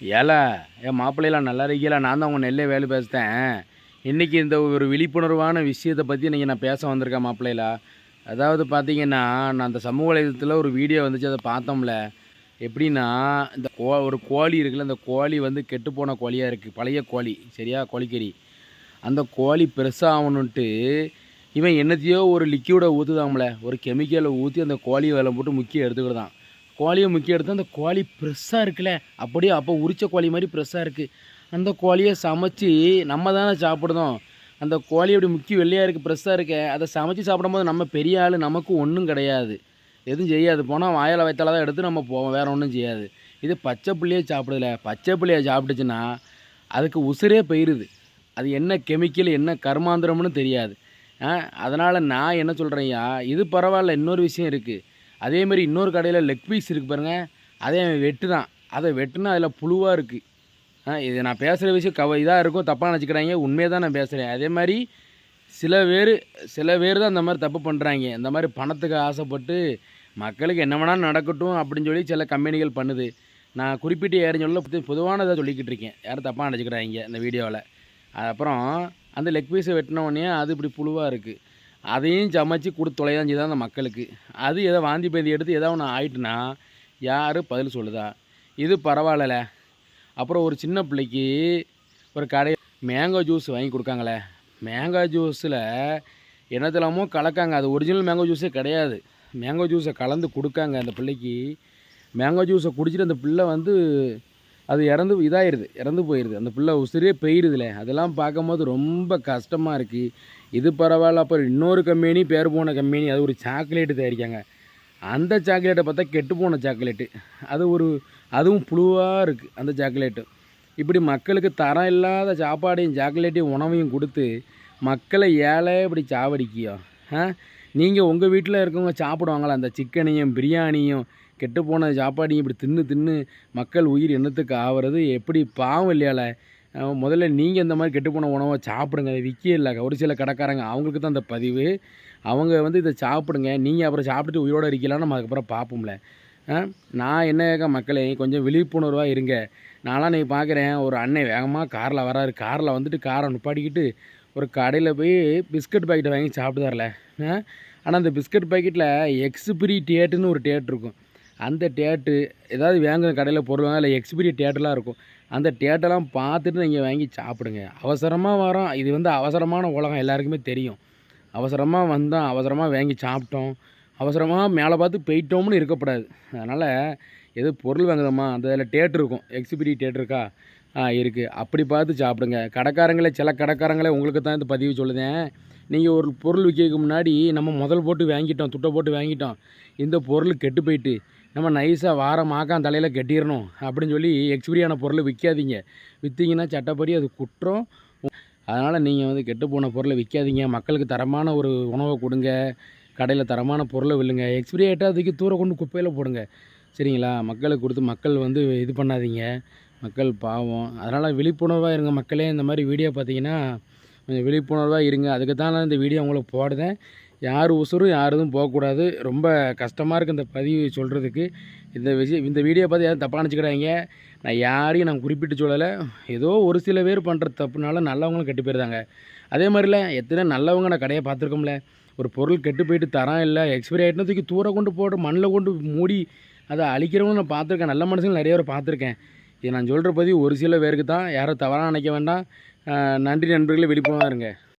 ஏலா என் மாப்பிள்ளையெல்லாம் நல்லா இருக்கீங்களா நான் தான் உங்கள் நெல்லே வேலை பேசுகிறேன் இன்றைக்கி இந்த ஒரு விழிப்புணர்வான விஷயத்தை பற்றி நீங்கள் நான் பேச வந்திருக்கேன் மாப்பிள்ளையிலா. அதாவது பார்த்தீங்கன்னா நான் அந்த சமூக வலைதளத்தில் ஒரு வீடியோ வந்துச்சு அதை பார்த்தோம்ல. எப்படின்னா இந்த கோ ஒரு கோழி இருக்குல்ல அந்த கோழி வந்து கெட்டுப்போன கோழியாக இருக்குது பழைய கோழி சரியா? கோழிக்கறி. அந்த கோழி பெருசாகணுன்ட்டு இவன் என்னத்தையோ ஒரு லிக்யூடை ஊற்றுதாம்ல ஒரு கெமிக்கலை ஊற்றி அந்த கோழியை வேலை போட்டு முக்கிய எடுத்துக்கிட்டான் கோழியை முக்கிய எடுத்து அந்த கோழி ஃப்ரெஷ்ஷாக இருக்குல்ல? அப்படியே அப்போ உரிச்ச கோழி மாதிரி ஃப்ரெஷ்ஷாக இருக்குது அந்த கோழியை சமைச்சு நம்ம தானே சாப்பிடுதோம் அந்த கோழி அப்படி முக்கி வெள்ளையாக இருக்குது ஃப்ரெஷ்ஷாக இருக்க அதை சமைச்சு சாப்பிடும்போது நம்ம பெரிய ஆள் நமக்கும் ஒன்றும் கிடையாது. எதுவும் செய்யாது. போனால் வாயில் வயத்தால் தான் எடுத்து நம்ம போவோம். வேறு ஒன்றும் செய்யாது. இது பச்சை பிள்ளையே சாப்பிடல பச்சை பிள்ளையை சாப்பிட்டுச்சுன்னா அதுக்கு உசுரே போயிடுது அது என்ன கெமிக்கல் என்ன கர்மாந்திரம்னு தெரியாது. அதனால் நான் என்ன சொல்கிறேன்யா இது பரவாயில்ல. இன்னொரு விஷயம் இருக்குது அதேமாரி இன்னொரு கடையில் லெக் பீஸ் இருக்குது பாருங்கள் அதே அவன் வெட்டு தான் அதை வெட்டுனா அதில் புழுவாக இருக்குது இது நான் பேசுகிற விஷயம் கவ இதாக இருக்கும் தப்பாக நினச்சிக்கிறாங்க. உண்மையை தான் நான் பேசுகிறேன் அதே மாதிரி சில பேர் சில பேர் தான் இந்த மாதிரி தப்பு பண்ணுறாங்க இந்த மாதிரி பணத்துக்கு ஆசைப்பட்டு மக்களுக்கு என்ன வேணாலும் நடக்கட்டும் அப்படின்னு சொல்லி சில கம்பெனிகள் பண்ணுது. நான் குறிப்பிட்டு யாரும் சொல்ல பொதுவானதாக சொல்லிக்கிட்டு இருக்கேன். யாரும் தப்பாக நினச்சிக்கிறாங்க இந்த வீடியோவில் அப்புறம் அந்த லெக் பீஸை வெட்டின உடனே அது இப்படி புழுவாக இருக்குது அதையும் சமைச்சு கொடுத்து தொலைதான் செய்தான் அந்த மக்களுக்கு. அது எதோ வாந்தி பேந்தி எடுத்து ஏதோ ஒன்று ஆயிட்டுனா யார் பதில் சொல்லுதா? இது பரவாயில்ல அப்புறம் ஒரு சின்ன பிள்ளைக்கு ஒரு கடை மேங்கோ ஜூஸ் வாங்கி கொடுக்காங்களே. மேங்கோ ஜூஸில் என்னத்தெல்லாமோ கலக்காங்க. அது ஒரிஜினல் மேங்கோ ஜூஸே கிடையாது. மேங்கோ ஜூஸை கலந்து கொடுக்காங்க அந்த பிள்ளைக்கு. மேங்கோ ஜூஸை குடிச்சிட்டு அந்த பிள்ளை வந்து அது இறந்து இதாகிடுது இறந்து போயிடுது அந்த பிள்ளை உசுரே போயிடுதுல அதெல்லாம் பார்க்கும்போது ரொம்ப கஷ்டமாக இருக்குது இது பரவாயில்ல அப்புறம் இன்னொரு கம்பெனி பேர் போன கம்பெனி அது ஒரு சாக்லேட்டு தயாரிக்காங்க. அந்த சாக்லேட்டை பார்த்தா கெட்டு போன சாக்லேட்டு. அது ஒரு அதுவும் புழுவாக இருக்குது அந்த சாக்லேட்டு. இப்படி மக்களுக்கு தரம் இல்லாத சாப்பாடையும் சாக்லேட்டையும் உணவையும் கொடுத்து மக்களை ஏழை இப்படி சாவடிக்கியோ? ஆ? நீங்கள் உங்கள் வீட்டில் இருக்கவங்க சாப்பிடுவாங்களா? அந்த சிக்கனையும் பிரியாணியும் கெட்டு போன சாப்பாடையும் இப்படி தின்னு தின்னு மக்கள் உயிர் எண்ணத்துக்கு ஆகிறது எப்படி பாவம் இல்லையால? முதல்ல நீங்கள் இந்த மாதிரி கெட்டு போன உணவை சாப்பிடுங்க. அதை விற்க இல்லை. ஒரு சில கடைக்காரங்க அவங்களுக்கு தான் அந்த பதிவு. அவங்க வந்து இதை சாப்பிடுங்க. நீங்கள் அப்புறம் சாப்பிட்டுட்டு உயிரோடு இருக்கலாம்னு நம்ம அதுக்கப்புறம் பார்ப்போம்ல. நான் என்ன கேட்க மக்களே கொஞ்சம் விழிப்புணர்வாக இருங்க. நான்லாம் நீ பார்க்குறேன் ஒரு அண்ணன் வேகமாக காரில் வராரு. காரில் வந்துட்டு காரை நுப்பாடிக்கிட்டு ஒரு கடையில் போய் பிஸ்கட் பாக்கெட்டை வாங்கி சாப்பிட்டு ஆனால் அந்த பிஸ்கட் பாக்கெட்டில் எக்ஸ்பிரி டேட்டுன்னு ஒரு டேட் இருக்கும். அந்த டேட்டு ஏதாவது வேங்க கடையில் பொருள் வாங்க இல்லை எக்ஸ்பிரி டேட்டெலாம் இருக்கும். அந்த டேட்டெல்லாம் பார்த்துட்டு நீங்கள் வாங்கி சாப்பிடுங்க. அவசரமாக வரோம். இது வந்து அவசரமான உலகம். எல்லாருக்குமே தெரியும். அவசரமாக வந்தோம். அவசரமாக வாங்கி சாப்பிட்டோம். அவசரமாக மேலே பார்த்து போயிட்டோம்னு இருக்கக்கூடாது. அதனால் எது பொருள் வாங்குதோமா அந்த இதில் டேட் இருக்கும். எக்ஸ்பிரி டேட் இருக்கா? இருக்குது அப்படி பார்த்து சாப்பிடுங்க. கடைக்காரங்களே சில கடைக்காரங்களே உங்களுக்கு தான் இந்த பதிவு சொல்லுதேன் நீங்கள் ஒரு பொருள் விற்கிறதுக்கு முன்னாடி நம்ம முதல் போட்டு வாங்கிட்டோம் துட்டை போட்டு வாங்கிட்டோம். இந்த பொருள் கெட்டு போயிட்டு நம்ம நைஸாக வாரம் மாக்கான் தலையில் கட்டிடணும் அப்படின்னு சொல்லி எக்ஸ்பிரியான பொருளை விற்காதீங்க விற்றீங்கன்னா சட்டப்படி அது குற்றம். அதனால் நீங்கள் வந்து கெட்டு போன பொருளை விற்காதீங்க மக்களுக்கு தரமான ஒரு உணவை கொடுங்க. கடையில் தரமான பொருளை வில்லுங்க. எக்ஸ்பிரி ஆகிட்டால் அதுக்கு தூரம் கொண்டு குப்பையில் போடுங்க. சரிங்களா? மக்களுக்கு கொடுத்து மக்கள் வந்து இது பண்ணாதீங்க. மக்கள் பாவம். அதனால் விழிப்புணர்வாக இருங்க மக்களே. இந்த மாதிரி வீடியோ பார்த்தீங்கன்னா கொஞ்சம் விழிப்புணர்வாக இருங்க. அதுக்கு தான் நான் இந்த வீடியோ உங்களுக்கு போடுதேன் யார் உசுரும் யாரும் போகக்கூடாது. ரொம்ப கஷ்டமாக இருக்குது இந்த பதிவு சொல்கிறதுக்கு இந்த விஷயம் இந்த வீடியோ பார்த்து யாரும் தப்பாக நினச்சிக்கிறாங்க நான் யாரையும் நான் குறிப்பிட்டு சொல்லலை. ஏதோ ஒரு சில பேர் பண்ணுற தப்புனால நல்லவங்களும் கெட்டு போயிருந்தாங்க. அதே மாதிரில எத்தனை நல்லவங்க நான் கடையை பார்த்துருக்கோம்ல. ஒரு பொருள் கெட்டு போயிட்டு தரான் இல்லை எக்ஸ்பைரி ஆகிட்டுனா தூக்கி தூரம் கொண்டு போட்டு மண்ணில் கொண்டு மூடி அதை அழிக்கிறவங்க நான் பார்த்துருக்கேன். நல்ல மனுஷங்க நிறைய பேர் பார்த்துருக்கேன். இது நான் சொல்கிற பதிவு ஒரு சில பேருக்கு தான். யாரும் தவறாக நினைக்க வேண்டாம். நன்றி நண்பர்களே விழிப்புணர்வாக இருங்க.